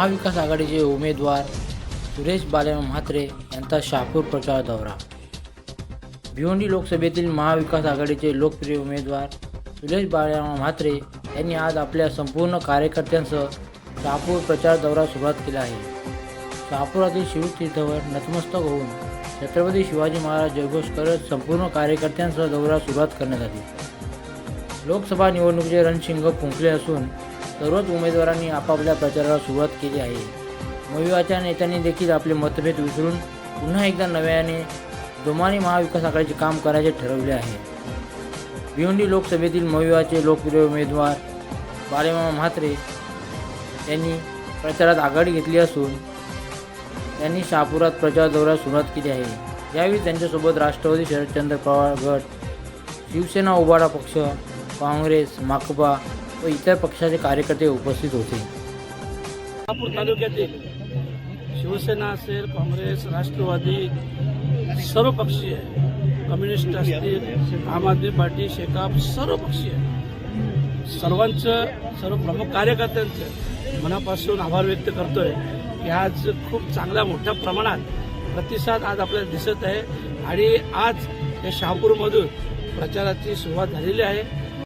महाविकास आघाडीचे उमेदवार सुरेश बालेम म्हात्रे यांचा शहापूर प्रचार दौरा. भिवंडी लोकसभेतील महाविकास आघाडीचे लोकप्रिय उमेदवार सुरेश बाळाराम म्हात्रे यांनी आज आपल्या संपूर्ण कार्यकर्त्यांसह शहापूर प्रचार दौरा सुरुवात केला आहे. शहापुरातील शिवतीर्थावर नतमस्तक होऊन छत्रपती शिवाजी महाराज जयघोष करत संपूर्ण कार्यकर्त्यांसह दौरा सुरुवात करण्यात आली. लोकसभा निवडणुकीचे रणशिंग फुंकले असून सर्वच उमेदवारांनी आपापल्या प्रचाराला सुरुवात केली आहे. मविवाच्या नेत्यांनी देखील आपले मतभेद विसरून पुन्हा एकदा नव्याने जोमाने महाविकास आघाडीचे काम करायचे ठरवले आहे. भिवंडी लोकसभेतील मविवाचे लोकप्रिय उमेदवार बालेमामा म्हात्रे यांनी प्रचारात आघाडी घेतली असून त्यांनी शहापुरात प्रचार दौऱ्यास सुरुवात केली आहे. यावेळी त्यांच्यासोबत राष्ट्रवादी शरदचंद्र पवार गट शिवसेना उभाटा पक्ष काँग्रेस माकपा व इतर पक्षाचे कार्यकर्ते उपस्थित होते. शहापूर तालुक्यातील शिवसेना असेल काँग्रेस राष्ट्रवादी सर्व पक्षीय कम्युनिस्ट असतील आम आदमी पार्टी शेकाप सर्व पक्षीय सर्वांचं सर्व प्रमुख कार्यकर्त्यांचं मनापासून आभार व्यक्त करतोय की आज खूप चांगल्या मोठ्या प्रमाणात प्रतिसाद आज आपल्याला दिसत आहे. आणि आज या शहापूरमधून प्रचाराची सुरुवात झालेली आहे.